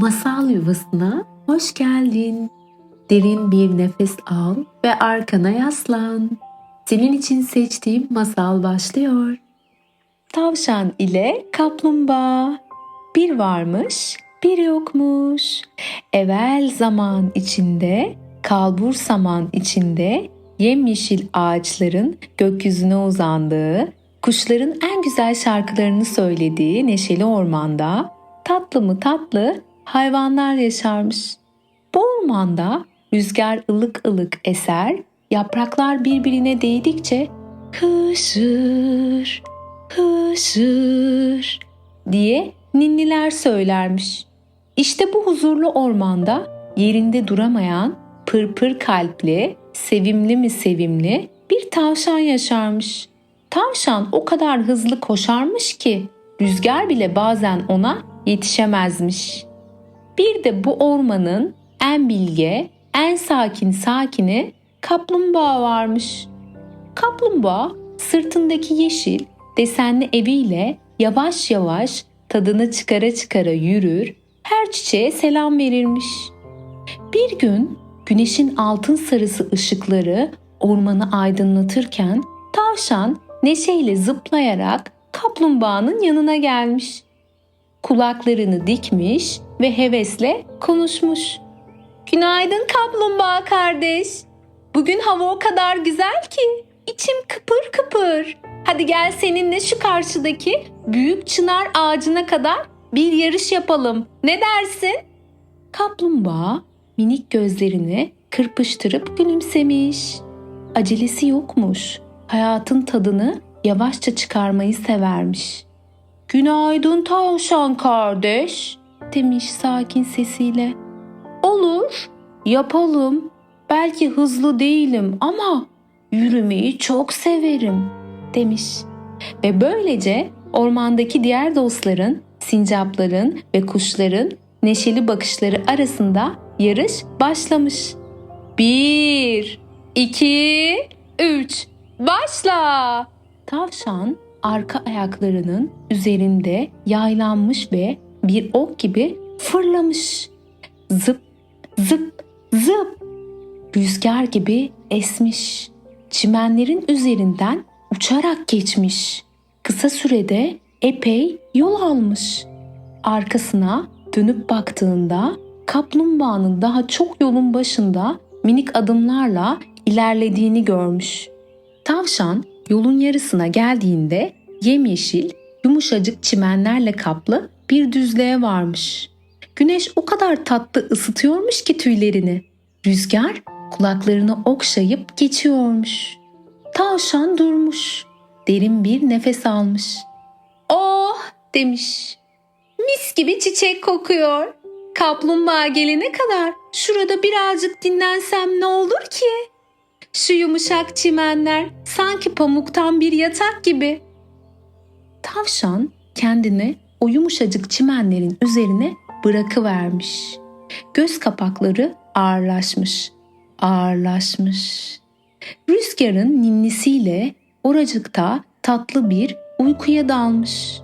Masal yuvasına hoş geldin. Derin bir nefes al ve arkana yaslan. Senin için seçtiğim masal başlıyor. Tavşan ile kaplumbağa. Bir varmış, bir yokmuş. Evvel zaman içinde, kalbur saman içinde, yemyeşil ağaçların gökyüzüne uzandığı, kuşların en güzel şarkılarını söylediği neşeli ormanda tatlı mı tatlı hayvanlar yaşarmış. Bu ormanda rüzgar ılık ılık eser, yapraklar birbirine değdikçe hışır, hışır diye ninniler söylermiş. İşte bu huzurlu ormanda yerinde duramayan pırpır kalpli, sevimli mi sevimli bir tavşan yaşarmış. Tavşan o kadar hızlı koşarmış ki rüzgar bile bazen ona yetişemezmiş. Bir de bu ormanın en bilge, en sakin sakini kaplumbağa varmış. Kaplumbağa sırtındaki yeşil desenli eviyle yavaş yavaş tadını çıkara çıkara yürür, her çiçeğe selam verirmiş. Bir gün güneşin altın sarısı ışıkları ormanı aydınlatırken tavşan neşeyle zıplayarak kaplumbağanın yanına gelmiş. Kulaklarını dikmiş ve hevesle konuşmuş. Günaydın kaplumbağa kardeş. Bugün hava o kadar güzel ki içim kıpır kıpır. Hadi gel seninle şu karşıdaki büyük çınar ağacına kadar bir yarış yapalım. Ne dersin? Kaplumbağa minik gözlerini kırpıştırıp gülümsemiş. Acelesi yokmuş. Hayatın tadını yavaşça çıkarmayı severmiş. Günaydın tavşan kardeş, demiş sakin sesiyle. Olur, yapalım. Belki hızlı değilim ama yürümeyi çok severim, demiş. Ve böylece ormandaki diğer dostların, sincapların ve kuşların neşeli bakışları arasında yarış başlamış. Bir, iki, üç, başla! Tavşan arka ayaklarının üzerinde yaylanmış ve bir ok gibi fırlamış. Zıp zıp zıp rüzgar gibi esmiş. Çimenlerin üzerinden uçarak geçmiş. Kısa sürede epey yol almış. Arkasına dönüp baktığında kaplumbağanın daha çok yolun başında minik adımlarla ilerlediğini görmüş. Tavşan yolun yarısına geldiğinde yemyeşil, yumuşacık çimenlerle kaplı bir düzlüğe varmış. Güneş o kadar tatlı ısıtıyormuş ki tüylerini. Rüzgar kulaklarını okşayıp geçiyormuş. Tavşan durmuş. Derin bir nefes almış. Oh demiş. Mis gibi çiçek kokuyor. Kaplumbağa gelene kadar şurada birazcık dinlensem ne olur ki? Şu yumuşak çimenler sanki pamuktan bir yatak gibi. Tavşan kendini o yumuşacık çimenlerin üzerine bırakıvermiş. Göz kapakları ağırlaşmış, ağırlaşmış. Rüzgarın ninnisiyle oracıkta tatlı bir uykuya dalmış.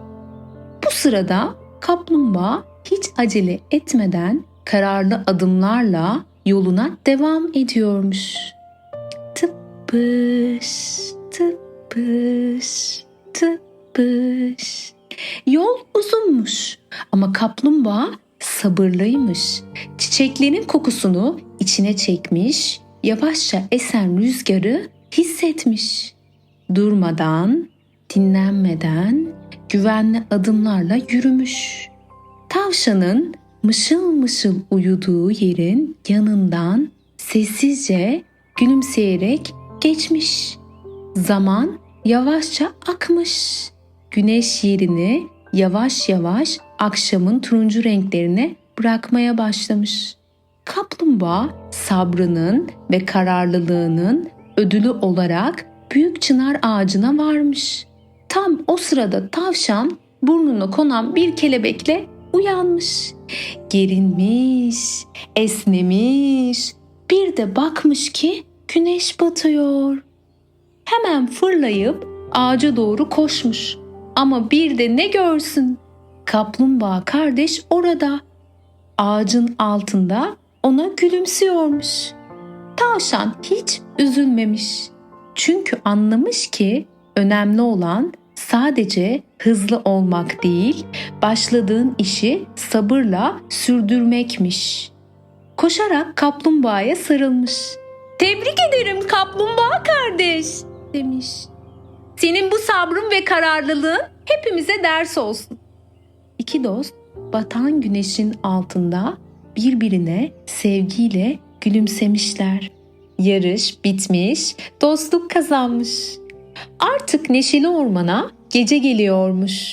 Bu sırada kaplumbağa hiç acele etmeden kararlı adımlarla yoluna devam ediyormuş. Tıpış, tıpış, tıpış. Yol uzunmuş ama kaplumbağa sabırlıymış. Çiçeklerin kokusunu içine çekmiş, yavaşça esen rüzgarı hissetmiş. Durmadan, dinlenmeden güvenli adımlarla yürümüş. Tavşanın mışıl mışıl uyuduğu yerin yanından sessizce gülümseyerek geçmiş. Zaman yavaşça akmış. Güneş yerini yavaş yavaş akşamın turuncu renklerine bırakmaya başlamış. Kaplumbağa sabrının ve kararlılığının ödülü olarak büyük çınar ağacına varmış. Tam o sırada tavşan burnuna konan bir kelebekle uyanmış. Gerinmiş, esnemiş. Bir de bakmış ki güneş batıyor. Hemen fırlayıp ağaca doğru koşmuş. Ama bir de ne görsün? Kaplumbağa kardeş orada. ağacın altında ona gülümsüyormuş. Tavşan hiç üzülmemiş. Çünkü anlamış ki önemli olan sadece hızlı olmak değil, başladığın işi sabırla sürdürmekmiş. Koşarak kaplumbağaya sarılmış. Tebrik ederim kaplumbağa kardeş demiş. Senin bu sabrın ve kararlılığın hepimize ders olsun. İki dost batan güneşin altında birbirine sevgiyle gülümsemişler. Yarış bitmiş, dostluk kazanmış. Artık neşeli ormana gece geliyormuş.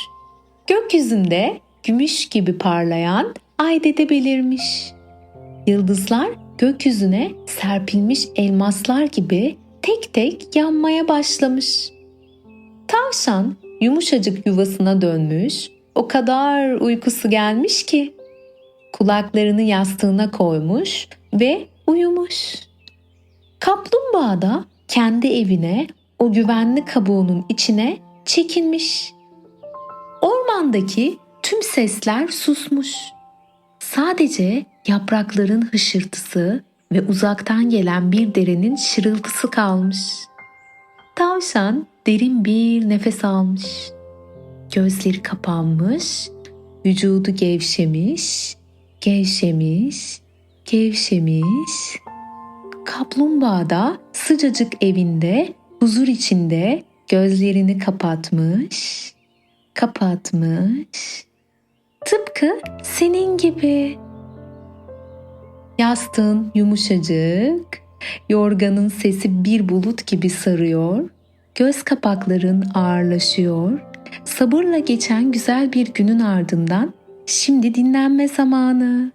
Gökyüzünde gümüş gibi parlayan ay dede belirmiş. Yıldızlar gökyüzüne serpilmiş elmaslar gibi tek tek yanmaya başlamış. Tavşan yumuşacık yuvasına dönmüş, o kadar uykusu gelmiş ki kulaklarını yastığına koymuş ve uyumuş. Kaplumbağa da kendi evine o güvenli kabuğunun içine çekilmiş. Ormandaki tüm sesler susmuş. Sadece yaprakların hışırtısı ve uzaktan gelen bir derenin şırıltısı kalmış. Tavşan derin bir nefes almış. Gözleri kapanmış, vücudu gevşemiş, gevşemiş, gevşemiş. Kaplumbağa da sıcacık evinde, huzur içinde gözlerini kapatmış, kapatmış. Tıpkı senin gibi. Yastığın yumuşacık, yorganın sesi bir bulut gibi sarıyor, göz kapakların ağırlaşıyor. Sabırla geçen güzel bir günün ardından şimdi dinlenme zamanı.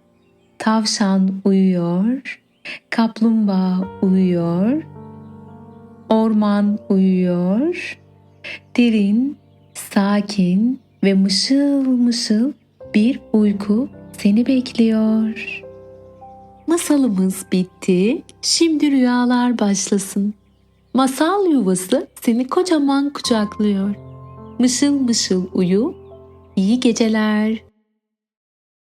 Tavşan uyuyor, kaplumbağa uyuyor, orman uyuyor. Derin, sakin ve mışıl mışıl bir uyku seni bekliyor. Masalımız bitti. Şimdi rüyalar başlasın. Masal yuvası seni kocaman kucaklıyor. Mışıl mışıl uyu. İyi geceler.